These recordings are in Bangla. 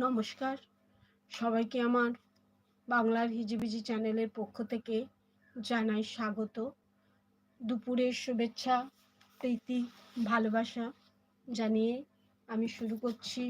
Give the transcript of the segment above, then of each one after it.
নমস্কার। সবাইকে আমার বাংলার হিজিবিজি চ্যানেলের পক্ষ থেকে জানাই স্বাগত। দুপুরের শুভেচ্ছা, প্রীতি, ভালোবাসা জানিয়ে আমি শুরু করছি।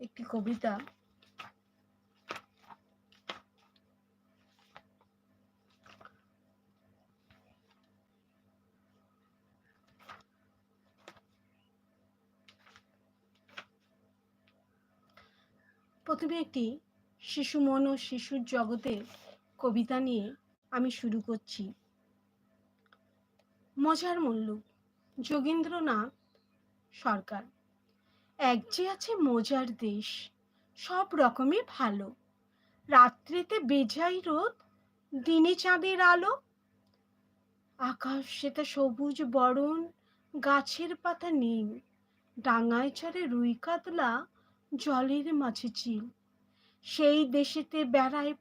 একটি কবিতা প্রথমে একটি শিশু মন ও শিশুর জগতের কবিতা নিয়ে আমি শুরু করছি। মজার মল্লুক যোগীন্দ্রনাথ সরকার। এক যে আছে মজার দেশ, সব রকমে ভালো। রাত্রিতে বেজাই রোদ, দিনে চাঁদের আলো। আকাশ সেটা সবুজ বরণ, গাছের পাতা নীল। ডাঙায় চড়ে রুই কাতলা জলের মাঝে চিল। সেই দেশেতে বেড়ায়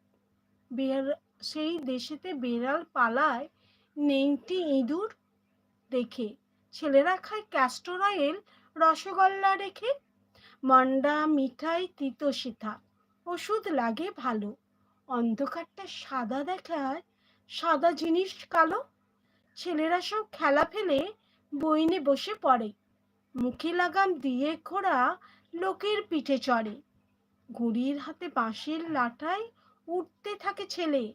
বের সেই দেশেতে বেড়াল পালায় নেংটি ইঁদুর দেখে। ছেলেরা খায় ক্যাস্টর অয়েল রসগোল্লা রেখে। মন্ডা মিঠাই তিতো সিথা, ওষুধ লাগে ভালো। অন্ধকারটা সাদা দেখায়, সাদা জিনিস কালো। ছেলেরা সব খেলা ফেলে বইনে বসে পড়ে। মুখে লাগাম দিয়ে খোড়া লোকের পিঠে চড়ে। গুড়ির হাতে বাঁশের লাটায় উঠতে থাকে ছেলে।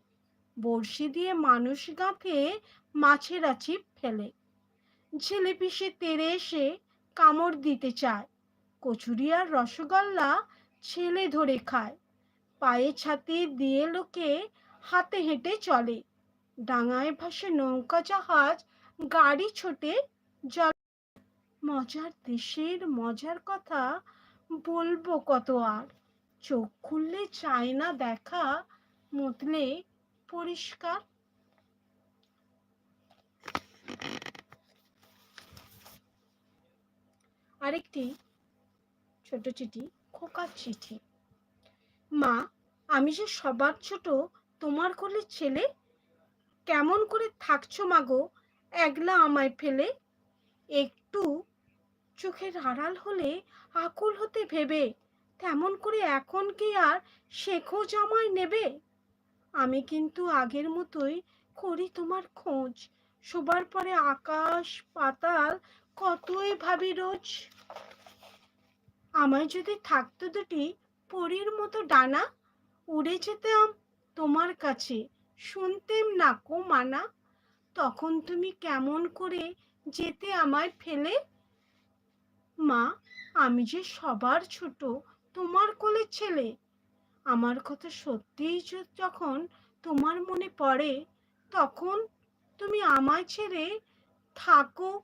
বড়শি দিয়ে মানুষ গাঁথে, মাছেরা চিপ ফেলে। ছেলে পিসে তেরে এসে কামড় দিতে চায়। কচুরি আর রসগোল্লা ছেলে ধরে খায়। পায়ে ছাতি দিয়ে লোকে হাতে হেঁটে চলে। ডাঙায় ভাসে নৌকা জাহাজ, গাড়ি ছোটে জল। মজার দেশের মজার কথা বলব কত আর চোখ খুললে চায় না দেখা, মতলে পরিষ্কার। আরেকটি ছোট চিঠি খোকার চিঠি। মা, আমি যে সবার ছোট, তোমার কোলে ছেলে? কেমন করে থাকছো মাগো একলা আমায় ফেলে? একটু চোখের আড়াল হলে আকুল হতে ভেবে, তেমন করে এখন কি আর শেখো জামাই নেবে? আমি কিন্তু আগের মতোই করি তোমার খোঁজ। শোবার পরে আকাশ পাতাল কতই ভাবি রোজ? আমায় যদি থাকতো দুটি পরীর মতো ডানা, উড়ে যেতাম তোমার কাছে, শুনতেম না কো মানা। তখন তুমি কেমন করে যেতে আমায় ফেলে? মা, আমি যে সবার ছোট, তোমার কোলের ছেলে। আমার কথা সত্যিই যখন তোমার মনে পড়ে, তখন তুমি আমায় ছেড়ে থাকো।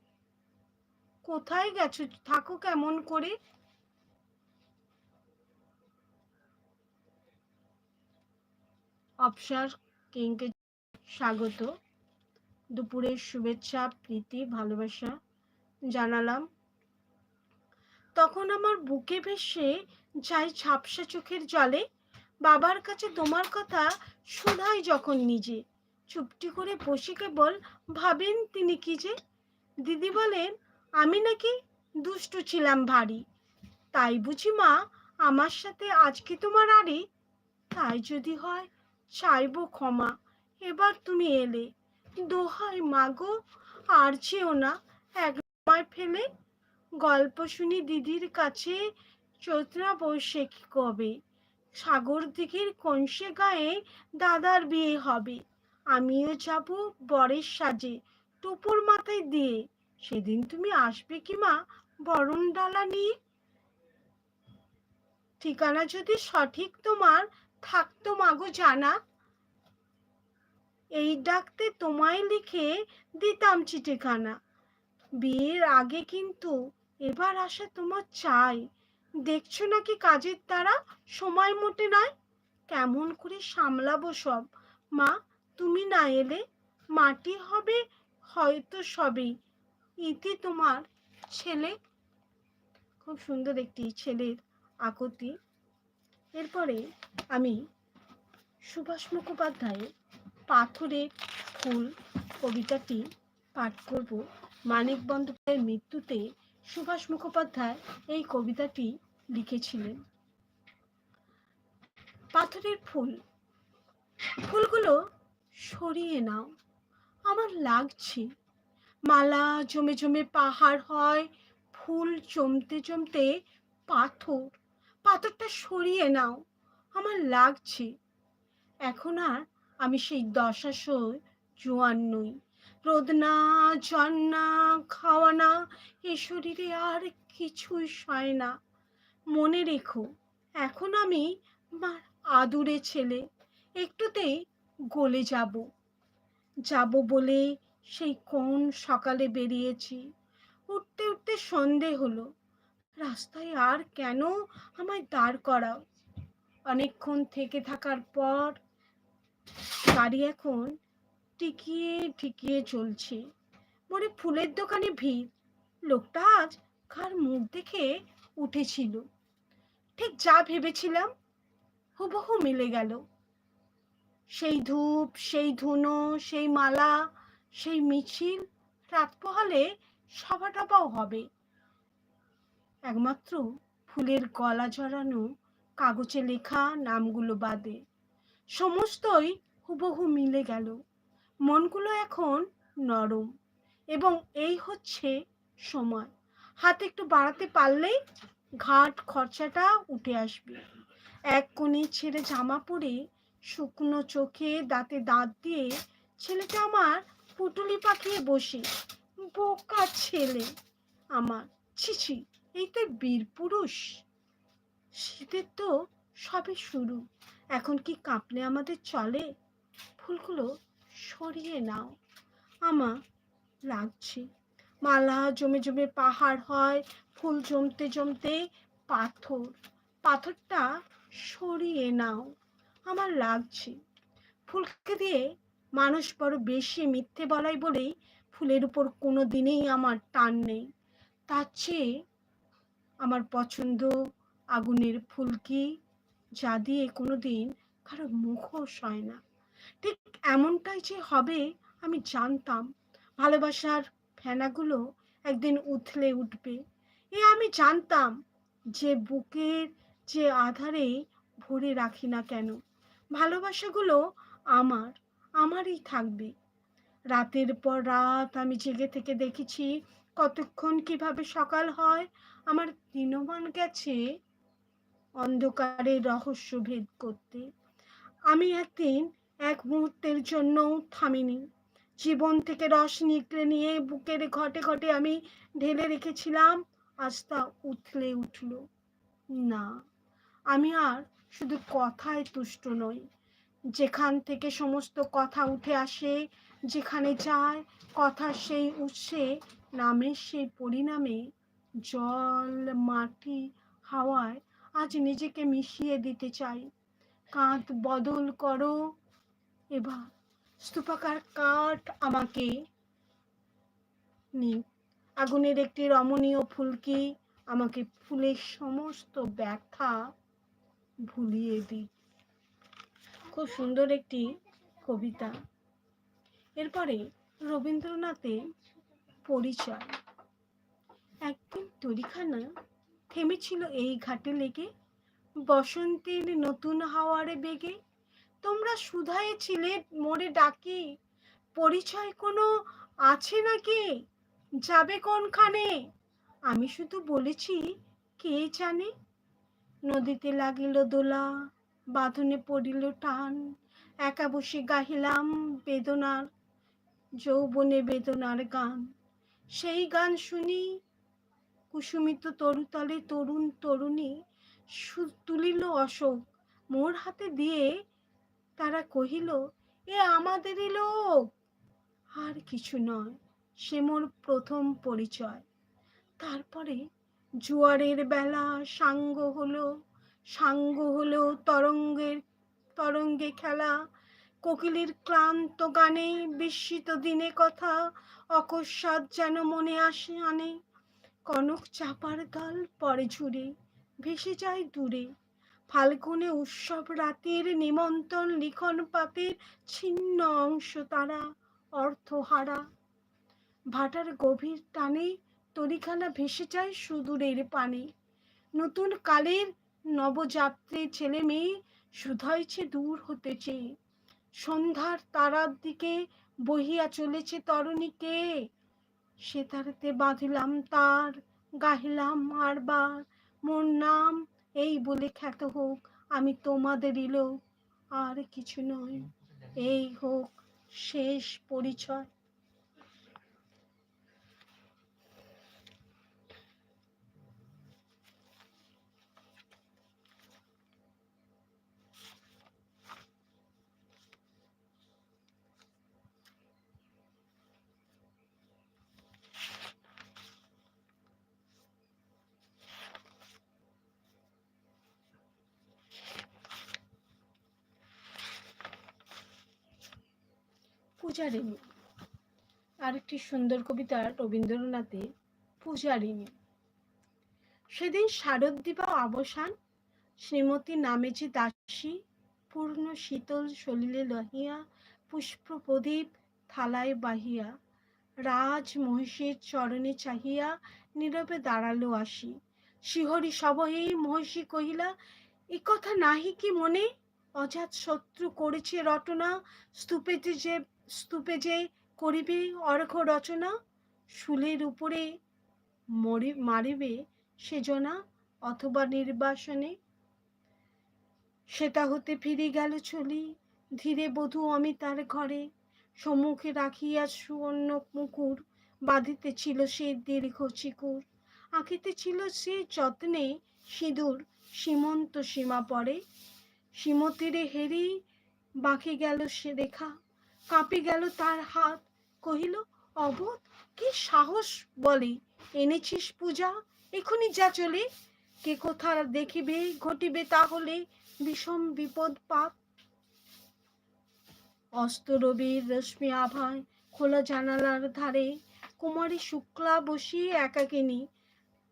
কোথায় গেছো? থাকো কেমন করে? অপসার কিংকে স্বাগত। দুপুরের শুভেচ্ছা, প্রীতি, ভালোবাসা জানালাম। তখন আমার বুকে ভেসে যাই ঝাপসা চোখের জলে। বাবার কাছে তোমার কথা শোনাই যখন নিজে। চুপটি করে বসে কেবল ভাবেন তিনি কি যে? দিদি বলেন, আমি নাকি দুষ্টু ছিলাম ভারী। তাই বুঝি মা, আমার সাথে আজকে তোমার আড়ি? তাই যদি হয়, চাইব ক্ষমা। এবার তুমি এলে। দোহাই মাগো আর চেও না। এক ফেলে গল্প শুনি দিদির কাছে চৈত্রা বৈশাখী কবে? সাগর দিঘির কংসে গায়ে দাদার বিয়ে হবে। আমিও যাব বরের সাজে টুপুর মাথায় দিয়ে। সেদিন তুমি আসবে কি মা বরণ ডালা নিয়ে? ঠিকানা যদি সঠিক তোমার, থাকতো মাগো জানা। এই ডাকতে তোমায় লিখে দিতাম চিঠিখানা। বিয়ের আগে কিন্তু এবার আসা তোমার চাই। দেখছ নাকি কাজের দ্বারা সময় মোটে নয় কেমন করে সামলাবো সব? মা, তুমি না এলে মাটি হবে হয়তো সবেই। ইতি তোমার ছেলে। খুব সুন্দর একটি ছেলের আকতি। এরপরে আমি সুভাষ মুখোপাধ্যায়ের পাথরের ফুল কবিতাটি পাঠ করব। মানিক বন্দ্যোপাধ্যায়ের মৃত্যুতে সুভাষ মুখোপাধ্যায় এই কবিতাটি লিখেছিলেন। পাথরের ফুল। ফুলগুলো সরিয়ে নাও। আমার লাগছে। মালা জমে জমে পাহাড় হয়। ফুল জমতে জমতে পাথর। পাথরটা সরিয়ে নাও। আমার লাগছে। এখন আর আমি সেই দশাশয় জোয়ান নই। রোদ না জন না খাওয়া না এ শরীরে আর কিছুই সয় না। মনে রেখো, এখন আমি মার আদুরে ছেলে একটুতেই গলে যাব। যাব বলে সেই কোন সকালে বেরিয়েছি? উঠতে উঠতে সন্ধে হলো, রাস্তায় আর কেন আমায় দাঁড় করাও? অনেকক্ষণ থেকে থাকার পর গাড়ি এখন টিকিয়ে টিকিয়ে চলছে। মনে ফুলের দোকানে ভিড়। লোকটা আজ কার মুখ দেখে উঠেছিল। ঠিক যা ভেবেছিলাম, হুবহু মিলে গেল। সেই ধূপ, সেই ধুনো, সেই মালা, সেই মিছিল রাত পোহালে সভা হবে। একমাত্র ফুলের গলা জড়ানো, কাগজে লেখা নামগুলো বাদে। সমস্তই হুবহু মিলে গেল। মনগুলো এখন নরম এবং এই হচ্ছে সময়। হাত একটু বাড়াতে পারলেই ঘাট খরচাটা উঠে আসবে। এক কোণে ছেড়ে জামা পরে শুকনো চোখে দাঁতে দাঁত দিয়ে ছেলেটা আমার পুটুলি পাখিয়ে বসে, বোকা ছেলে আমার। ছিছি এই তো বীর পুরুষ। শীতের তো সবে শুরু। এখন কি কাঁপলে আমাদের চলে? ফুলগুলো সরিয়ে নাও। আমা লাগছে মালা জমে জমে পাহাড় হয়, ফুল জমতে জমতে পাথর। পাথরটা সরিয়ে নাও। আমার লাগছে। ফুলকে দিয়ে মানুষ বড় বেশি মিথ্যে বলাই বলেই ফুলের উপর কোনো দিনেই আমার টান নেই। তার চেয়ে আমার পছন্দ আগুনের ফুলকি যা দিয়ে কোনো দিন কারও মুখোশ হয় না। ঠিক এমনটাই যে হবে, আমি জানতাম। ভালোবাসার ফেনাগুলো একদিন উথলে উঠবে। এ আমি জানতাম যে বুকের যে আধারে ভরে রাখি না কেন, ভালোবাসাগুলো আমার, আমারই থাকবে। রাতের পর রাত আমি জেগে থেকে দেখেছি কতক্ষণ কীভাবে সকাল হয়। আমার দিনমান গেছে অন্ধকারের রহস্য ভেদ করতে। আমি একদিন এক মুহূর্তের জন্য থামিনি। জীবন থেকে রস নিকড়ে নিয়ে বুকের ঘটে ঘটে আমি ঢেলে রেখেছিলাম আজ তা উথলে উঠল। না, আমি আর শুধু কথায় তুষ্ট নই। যেখান থেকে সমস্ত কথা উঠে আসে, যেখানে যায়, কথা সেই উৎসে নামের সেই পরিণামে। জল, মাটি, হাওয়ায় আজ নিজেকে মিশিয়ে দিতে চাই। কাঁধ বদল করো এবার স্তূপাকার কাঠ আমাকে নি আগুনের একটি রমণীয় ফুলকি আমাকে ফুলের সমস্ত ব্যথা ভুলিয়ে দিই খুব সুন্দর একটি কবিতা। এরপরে রবীন্দ্রনাথের পরিচয়। একদিন তরিখানা থেমেছিল এই ঘাটে লেগে, বসন্তের নতুন হাওয়ারে বেগে তোমরা সুধায় ছিলে, মোরে ডাকি। পরিচয় কোনো আছে নাকি? যাবে কোনখানে? আমি শুধু বলেছি, কে জানে? নদীতে লাগিল দোলা, বাঁধনে পড়িল টান, একা বসে গাহিলাম বেদনার, যৌবনে বেদনার গান। সেই গান শুনি, কুসুমিত তরুতলে তরুণ তরুণী তুলিল অশোক। মোর হাতে দিয়ে তারা কহিল, এ আমাদেরই লোক! আর কিছু নয়, সে মোর প্রথম পরিচয়। তারপরে জোয়ারের বেলা সাঙ্গ হলো সাঙ্গ হলো তরঙ্গের, তরঙ্গে খেলা, কোকিলের ক্লান্ত গানে বিস্মিত দিনে কথা, অকস্মাৎ যেন মনে আসে আনে। কনক চাপার গাল পরে ঝুড়ে, ভেসে যায় দূরে। ফাল্গুনে উৎসব রাতের নিমন্ত্রণ লিখন পাতের ছিন্ন অংশ তারা অর্থহারা। ভাটার গভীর টানে তরিখানা ভেসে যায় সুদূরের পানে। নতুন কালের নবযাত্রী ছেলে মেয়ে শুধাইছে দূর হতে চেয়ে। সন্ধ্যার তারার দিকে বহিয়া চলেছে তরণীকে সে তারাতে বাঁধিলাম তার, গাহিলাম আরবার মোর নাম এই বলে খ্যাত হোক আমি তোমাদেরই লোক। আর কিছু নয়। এই হোক শেষ পরিচয়। পূজারিণী। আরেকটি সুন্দর কবিতা রবীন্দ্রনাথের পূজারিণী। সেদিন শারদ্দীপা অবসান, শ্রীমতী নামে যে দাসী, পূর্ণ শীতল সলিলে লহিয়া, পুষ্প প্রদীপ থালায় বাহিয়া, রাজ মহিষীর চরণে চাহিয়া, নীরবে দাঁড়াল আসি। শিহরি সবহে মহিষী কহিলা, এ কথা নাহি কি মনে? অজাত শত্রু করেছে রটনা, স্তূপেতে যে স্তূপে যে করিবে অর্ঘ রচনা, শুলের উপরে মরি, মারিবে সেজনা অথবা নির্বাসনে, সেটা হতে ফিরে গেল চলি, ধীরে বধূ অমিতার ঘরে, সম্মুখে রাখিয়া সুবর্ণ মুকুর বাঁধিতে ছিল সে দীর্ঘ চিকুর আঁকিতে ছিল সে যত্নে সিঁদুর, সীমন্ত সীমা পরে, সীমতীরে হেরি বাঁকে গেল সে রেখা কাঁপে গেল তার হাত। কহিল, অবোধ, কি সাহস বলে? এনেছিস পূজা? এখনই যা চলে। কে কোথা দেখিবে, ঘটিবে তাহলে বিষম বিপদ পাপ। অস্ত রবির রশ্মি আভায় খোলা জানালার ধারে কুমারী শুক্লা বসিয়ে একাকিনী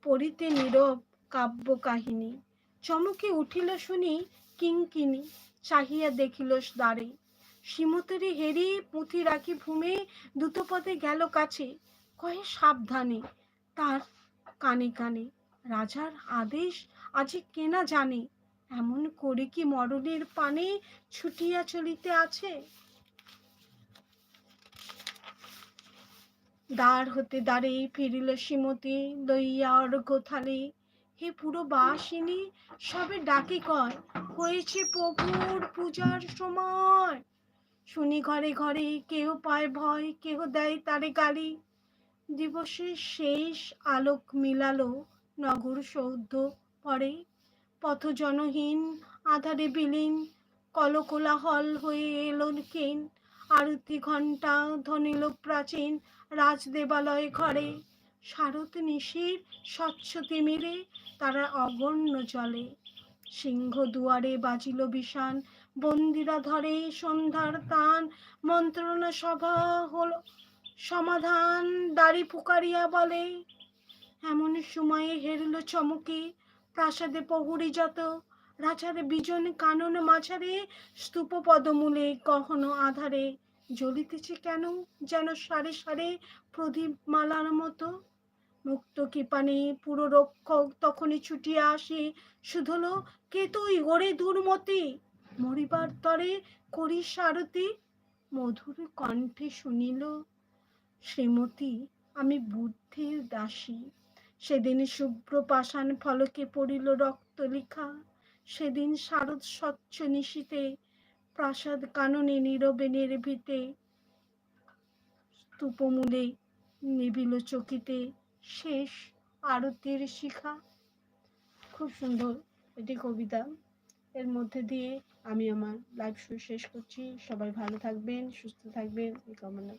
পড়িতে নীরব কাব্য কাহিনী চমকে উঠিল শুনি কিঙ্কিনী, চাহিয়া দেখিল দ্বারে। সীমতরি হেরি পুঁথি রাখি ভূমে দ্রুতপদে গেল কাছে। কহে, সাবধানে, তার কানে কানে। রাজার আদেশ আজি কেনা জানে? এমন করে কি মরণের পানে ছুটিয়া চলিতে আছে? দ্বার হতে দ্বারে ফিরিল শ্রীমতী লইয়া অর্ঘ থালে। হে পুরো বাসিনী, সবে ডাকে কয়, হয়েছে প্রভুর পূজার সময়। শুনি ঘরে ঘরে কেহ পায় ভয় কেহ দেয় তারে গালি। দিবসের শেষ আলোক মিলালো নগর সৌধ পরে। পথ জনহীন, আধারে বিলীন, কলকোলাহল হয়ে এলো কেন? আরতি ঘণ্টা ধনিল প্রাচীন রাজ দেবালয় ঘরে। শারদ নিশির স্বচ্ছ তিমিরে তারা অগণ্য জলে। সিংহ দুয়ারে বাজিল বিষান বন্দিরা ধরে সন্ধ্যার তান, মন্ত্রণা সভা হল। সমাধান দাড়ি পুকারিয়া বলে। এমন সময়ে হেরল চমকে, প্রাসাদে প্রহরী যত। রাজার বিজন কানন মাঝারে, স্তূপ পদমূলে গহন আধারে। জ্বলিতেছে কেন যেন সারে সারে প্রদীপ মালার মতো। মুক্ত কৃপানে পুরো রক্ষক তখনই ছুটিয়া আসে। শুধলো কে তুই ওরে দুর্মতি? মরিবার তরে করি সারতি মধুর কণ্ঠে শুনিল, শ্রীমতী, আমি বুদ্ধির দাসী। সেদিন শুভ্র পাষাণ ফলকে পড়িল রক্ত লিখা সেদিন শারদ স্বচ্ছ নিশীতে প্রাসাদ কাননে নীরবে নির্ভীতে স্তূপমূলে নিবিল চকিতে শেষ আরতির শিখা। খুব সুন্দর এটি কবিতা। এর মধ্যে দিয়ে আমি আমার লাইভ শো শেষ করছি। সবাই ভালো থাকবেন, সুস্থ থাকবেন। এই কামনা।